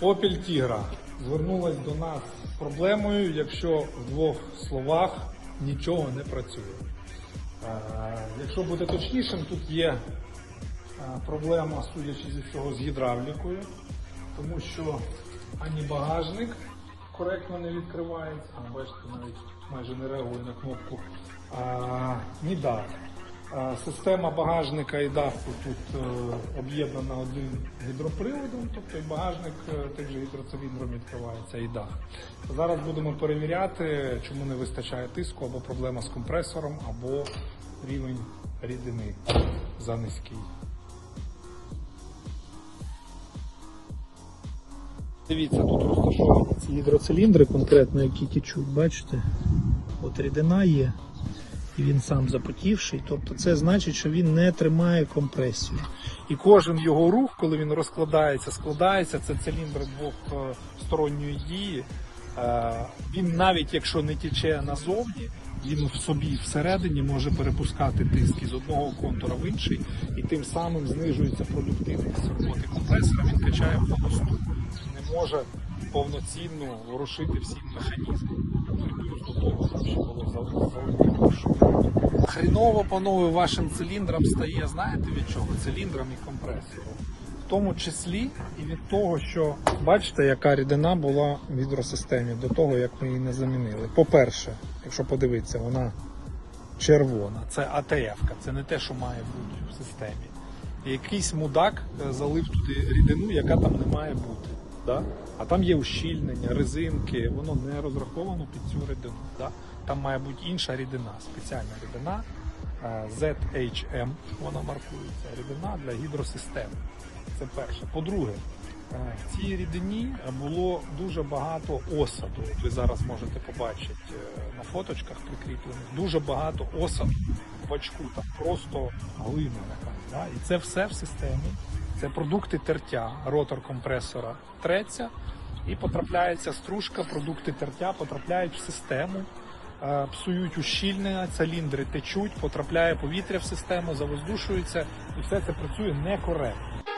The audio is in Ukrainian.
Opel Tigra звернулась до нас з проблемою, якщо в двох словах нічого не працює. Е, Якщо бути точнішим, тут є е, проблема, судячи зі всього, з гідравлікою, тому що ані багажник коректно не відкривається, а бачите, навіть майже не реагує на кнопку, ні дах. А, Система багажника і даху тут е, об'єднана одним гідроприводом, тобто і багажник е, тим же гідроциліндром відкривається і дах. Зараз будемо перевіряти, чому не вистачає тиску, або проблема з компресором, або рівень рідини занизький. Дивіться, тут розташовані ці гідроциліндри, конкретно які тічуть, бачите? От рідина є, і він сам запотівший. Тобто це значить, що він не тримає компресію. І кожен його рух, коли він розкладається, складається, це циліндр двохсторонньої дії. Е, Він навіть якщо не тіче назовні, він в собі всередині може перепускати тиск із одного контура в інший, і тим самим знижується продуктивність роботи компресора. Він качає мосту не може повноцінно ворушити всі механізми. Плюс до того, ще було залишено. Хріново, панове, вашим циліндрам стає, знаєте від чого? Циліндрам і компресором. В тому числі і від того, що бачите, яка рідина була в гідросистемі до того, як ми її не замінили. По-перше, якщо подивитися, вона червона, це АТФ, це не те, що має бути в системі. Якийсь мудак е, залив туди рідину, яка там не має бути. Да? А там є ущільнення, резинки, воно не розраховано під цю рідину. Да? Там має бути інша рідина, спеціальна рідина е, ZHM, вона маркується, рідина для гідросистеми. Це перше. По-друге, е, в цій рідині було дуже багато осаду. Ви зараз можете побачити е, на фоточках прикріплених. Дуже багато осаду в бачку, там просто глина якась. Да? І це все в системі. Це продукти тертя, ротор компресора треться і потрапляється стружка, продукти тертя потрапляють в систему, е, псують ущільнення, циліндри течуть, потрапляє повітря в систему, завоздушується, і все це працює некоректно.